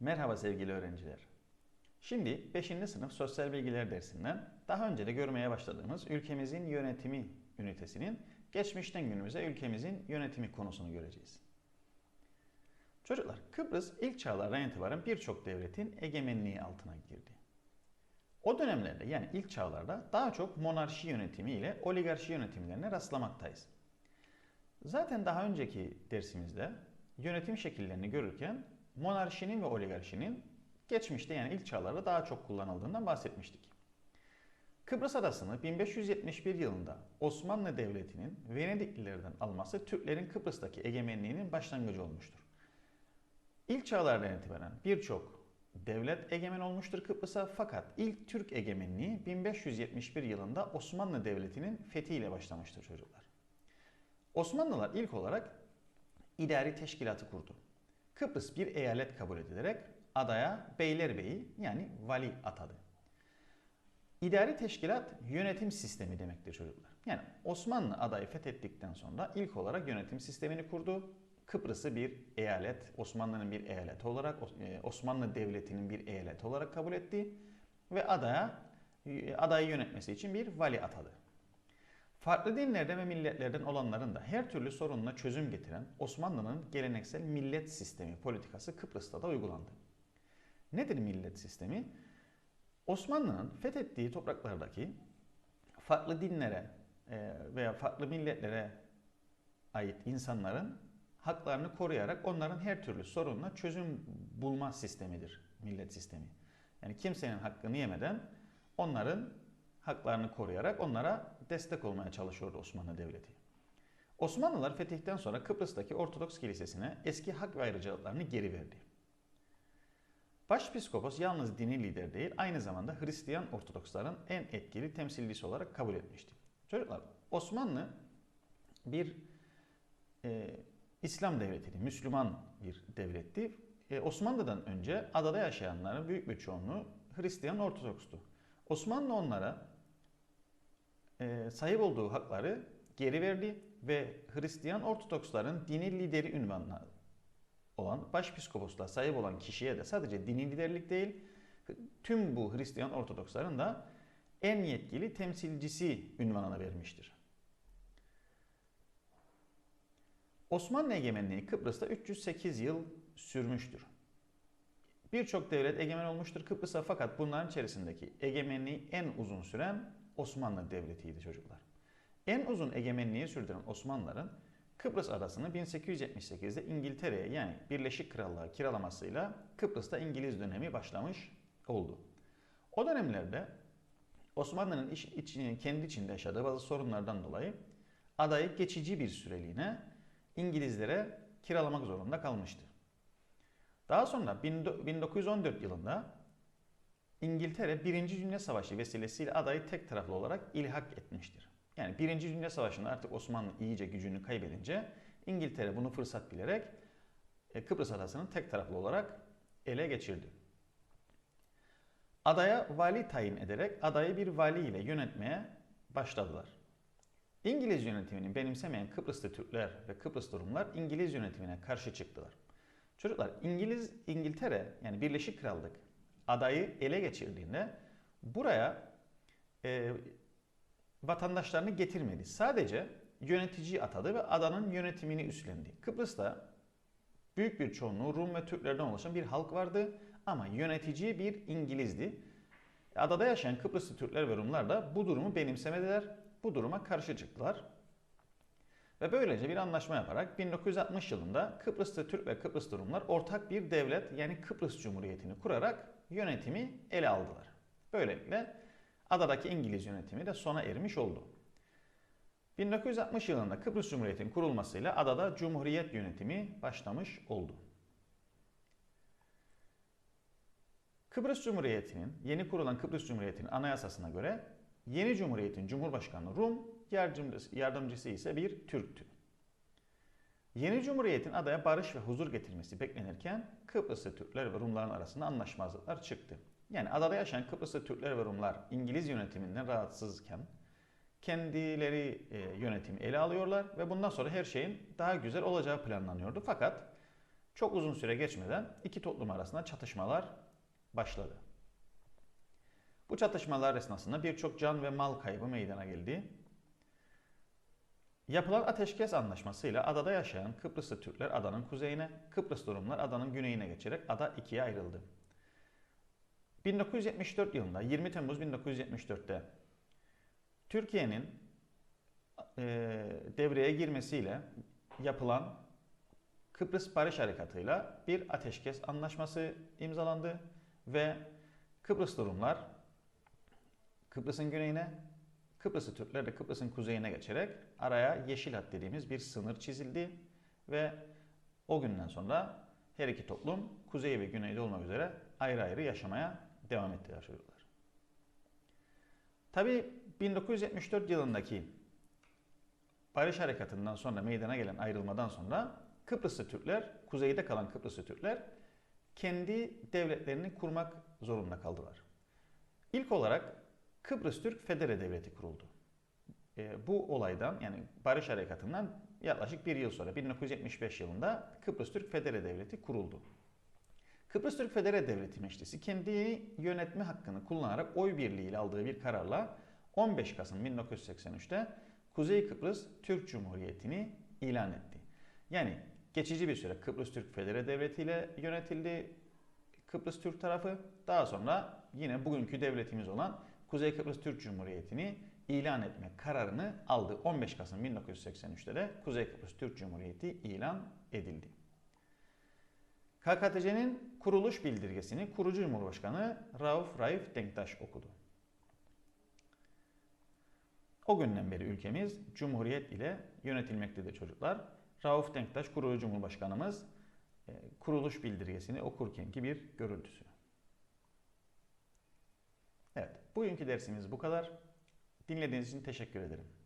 Merhaba sevgili öğrenciler. Şimdi 5. sınıf sosyal bilgiler dersinden daha önce de görmeye başladığımız ülkemizin yönetimi ünitesinin geçmişten günümüze ülkemizin yönetimi konusunu göreceğiz. Çocuklar, Kıbrıs ilk çağlardan itibaren birçok devletin egemenliği altına girdi. O dönemlerde yani ilk çağlarda daha çok monarşi yönetimi ile oligarşi yönetimlerine rastlamaktayız. Zaten daha önceki dersimizde yönetim şekillerini görürken monarşinin ve oligarşinin geçmişte yani ilk çağlarda daha çok kullanıldığından bahsetmiştik. Kıbrıs Adası'nı 1571 yılında Osmanlı Devleti'nin Venediklilerden alması Türklerin Kıbrıs'taki egemenliğinin başlangıcı olmuştur. İlk çağlardan itibaren birçok devlet egemen olmuştur Kıbrıs'a fakat ilk Türk egemenliği 1571 yılında Osmanlı Devleti'nin fethiyle başlamıştır çocuklar. Osmanlılar ilk olarak idari teşkilatı kurdu. Kıbrıs bir eyalet kabul edilerek adaya Beylerbeyi yani vali atadı. İdari teşkilat yönetim sistemi demektir çocuklar. Yani Osmanlı adayı fethettikten sonra ilk olarak yönetim sistemini kurdu. Kıbrıs'ı bir eyalet, Osmanlı'nın bir eyaleti olarak, e, Osmanlı Devleti'nin bir eyaleti olarak kabul etti ve adaya e, adayı yönetmesi için bir vali atadı. Farklı dinlerden ve milletlerden olanların da her türlü sorununa çözüm getiren Osmanlı'nın geleneksel millet sistemi politikası Kıbrıs'ta da uygulandı. Nedir millet sistemi? Osmanlı'nın fethettiği topraklardaki farklı dinlere e, veya farklı milletlere ait insanların haklarını koruyarak onların her türlü sorununa çözüm bulma sistemidir millet sistemi. Yani kimsenin hakkını yemeden onların haklarını koruyarak onlara destek olmaya çalışıyordu Osmanlı Devleti. Osmanlılar fetihten sonra Kıbrıs'taki Ortodoks Kilisesi'ne eski hak ve ayrıcalıklarını geri verdi. Başpiskopos yalnız dini lider değil, aynı zamanda Hristiyan Ortodoksların en etkili temsilcisi olarak kabul etmişti. Çocuklar, Osmanlı bir e, İslam devletiydi, Müslüman bir devletti. E, Osmanlı'dan önce adada yaşayanların büyük bir çoğunluğu Hristiyan Ortodoks'tu. Osmanlı onlara e, sahip olduğu hakları geri verdi ve Hristiyan Ortodoksların dini lideri ünvanına olan başpiskoposluğa sahip olan kişiye de sadece dini liderlik değil, tüm bu Hristiyan Ortodoksların da en yetkili temsilcisi ünvanına vermiştir. Osmanlı egemenliği Kıbrıs'ta 308 yıl sürmüştür. Birçok devlet egemen olmuştur Kıbrıs'a fakat bunların içerisindeki egemenliği en uzun süren Osmanlı Devleti'ydi çocuklar. En uzun egemenliği sürdüren Osmanlıların Kıbrıs adasını 1878'de İngiltere'ye yani Birleşik Krallığa kiralamasıyla Kıbrıs'ta İngiliz dönemi başlamış oldu. O dönemlerde Osmanlı'nın iç, iç, kendi içinde yaşadığı bazı sorunlardan dolayı adayı geçici bir süreliğine İngilizlere kiralamak zorunda kalmıştı. Daha sonra 1914 yılında İngiltere 1. Dünya Savaşı vesilesiyle adayı tek taraflı olarak ilhak etmiştir. Yani 1. Dünya Savaşı'nda artık Osmanlı iyice gücünü kaybedince İngiltere bunu fırsat bilerek e, Kıbrıs adasını tek taraflı olarak ele geçirdi. Adaya vali tayin ederek adayı bir vali ile yönetmeye başladılar. İngiliz yönetimini benimsemeyen Kıbrıslı Türkler ve Kıbrıslı Rumlar İngiliz yönetimine karşı çıktılar. Çocuklar İngiliz İngiltere yani Birleşik Krallık adayı ele geçirdiğinde buraya e, vatandaşlarını getirmedi. Sadece yönetici atadı ve adanın yönetimini üstlendi. Kıbrıs'ta büyük bir çoğunluğu Rum ve Türklerden oluşan bir halk vardı ama yönetici bir İngilizdi. Adada yaşayan Kıbrıslı Türkler ve Rumlar da bu durumu benimsemediler. Bu duruma karşı çıktılar. Ve böylece bir anlaşma yaparak 1960 yılında Kıbrıslı Türk ve Kıbrıslı Rumlar ortak bir devlet yani Kıbrıs Cumhuriyeti'ni kurarak yönetimi ele aldılar. Böylelikle adadaki İngiliz yönetimi de sona ermiş oldu. 1960 yılında Kıbrıs Cumhuriyeti'nin kurulmasıyla adada Cumhuriyet yönetimi başlamış oldu. Kıbrıs Cumhuriyeti'nin, yeni kurulan Kıbrıs Cumhuriyeti'nin anayasasına göre yeni Cumhuriyet'in Cumhurbaşkanı Rum, yardımcısı, ise bir Türktü. Yeni Cumhuriyet'in adaya barış ve huzur getirmesi beklenirken Kıbrıslı Türkler ve Rumların arasında anlaşmazlıklar çıktı. Yani adada yaşayan Kıbrıslı Türkler ve Rumlar İngiliz yönetiminden rahatsızken kendileri e, yönetimi ele alıyorlar ve bundan sonra her şeyin daha güzel olacağı planlanıyordu. Fakat Çok uzun süre geçmeden iki toplum arasında çatışmalar başladı. Bu çatışmalar esnasında birçok can ve mal kaybı meydana geldi. Yapılan ateşkes anlaşmasıyla adada yaşayan Kıbrıslı Türkler adanın kuzeyine, Kıbrıslı Rumlar adanın güneyine geçerek ada ikiye ayrıldı. 1974 yılında 20 Temmuz 1974'te Türkiye'nin e, devreye girmesiyle yapılan Kıbrıs Barış Harekatı'yla bir ateşkes anlaşması imzalandı ve Kıbrıslı Rumlar Kıbrıs'ın güneyine, Kıbrıslı Türkler de Kıbrıs'ın kuzeyine geçerek araya Yeşil Hat dediğimiz bir sınır çizildi ve o günden sonra her iki toplum kuzey ve güneyde olmak üzere ayrı ayrı yaşamaya devam ettiler çocuklar. Tabi 1974 yılındaki Barış Harekatı'ndan sonra meydana gelen ayrılmadan sonra Kıbrıslı Türkler, kuzeyde kalan Kıbrıslı Türkler kendi devletlerini kurmak zorunda kaldılar. İlk olarak Kıbrıs Türk Federe Devleti kuruldu. E, bu olaydan yani Barış Harekatı'ndan yaklaşık bir yıl sonra 1975 yılında Kıbrıs Türk Federe Devleti kuruldu. Kıbrıs Türk Federe Devleti Meclisi kendi yönetme hakkını kullanarak oy birliğiyle aldığı bir kararla 15 Kasım 1983'te Kuzey Kıbrıs Türk Cumhuriyeti'ni ilan etti. Yani geçici bir süre Kıbrıs Türk Federe Devleti ile yönetildi Kıbrıs Türk tarafı. Daha sonra yine bugünkü devletimiz olan Kuzey Kıbrıs Türk Cumhuriyeti'ni ilan etme kararını aldı. 15 Kasım 1983'te de Kuzey Kıbrıs Türk Cumhuriyeti ilan edildi. KKTC'nin kuruluş bildirgesini kurucu Cumhurbaşkanı Rauf Raif Denktaş okudu. O günden beri ülkemiz Cumhuriyet ile yönetilmektedir çocuklar. Rauf Denktaş kurucu Cumhurbaşkanımız e, kuruluş bildirgesini okurkenki bir görüntüsü. Bugünkü dersimiz bu kadar. Dinlediğiniz için teşekkür ederim.